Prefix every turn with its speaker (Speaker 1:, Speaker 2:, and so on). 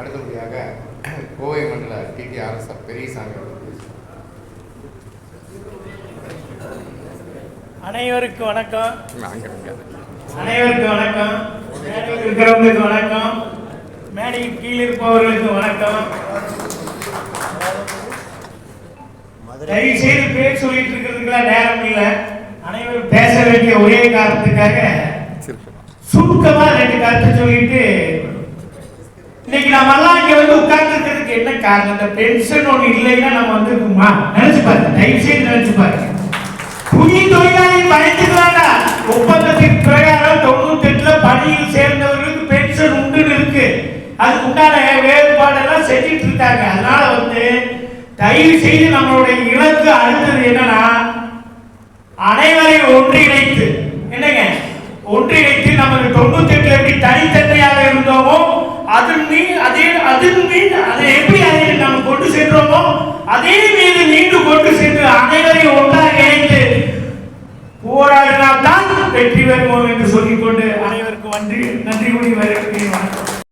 Speaker 1: அடுத்தபடியாக கோவை மண்டல டிடிஆர்எஸ்எஃப் பெரியசாமி.
Speaker 2: அனைவருக்கும் வணக்கம். அனைவருக்கும் வணக்கம். இருக்கிறவங்களுக்கு வணக்கம். மேடைக்கு கீழே இருப்பவர்களுக்கு வணக்கம். தயவு செய்து பேர் சொல்லிட்டு இருக்கிறதுக்குலாம் நேரம் இல்லை. அனைவரும் பேச வேண்டிய ஒரே காரணத்துக்காக சுருக்கமா ரெண்டு கருத்து சொல்லிட்டு காரணம் இந்த பென்ஷன் ஒண்ணு இல்லைன்னா நம்ம வந்துருக்குமா? நினைச்சு பாருங்க தயவு செய்து நினைச்சு பாருங்க புதிய தொழிலாளி பயந்துக்கிறாங்க. ஒப்பந்தத்தின் பிரகாரம் தொண்ணூத்தி எட்டுல பணியில் சேர்ந்தவர்களுக்கு பென்ஷன் உண்டுன்னு இருக்கு. அதுக்கு உண்டான வேறுபாடெல்லாம் செஞ்சுட்டு இருக்காங்க. அதனால வந்து தயவு செய்து நம்மளுடைய இலக்கு அடுத்தது என்னன்னா அனைவரையும் ஒன்றிணைத்து என்னங்க? ஒன்றிணைத்து நமக்கு தொண்ணூத்தி எட்டுல எப்படி தனித்தன்மையாக இருந்தோமோ அதன் மீது அதே அதன் மீது அதே மீது மீண்டும் கொண்டு சென்று அனைவரையும் ஒன்றாக இணைத்து போராடினால்தான் வெற்றி பெறுவோம் என்று சொல்லிக்கொண்டு அனைவருக்கும் நன்றி நன்றி கூடி வரவேற்கிறேன்.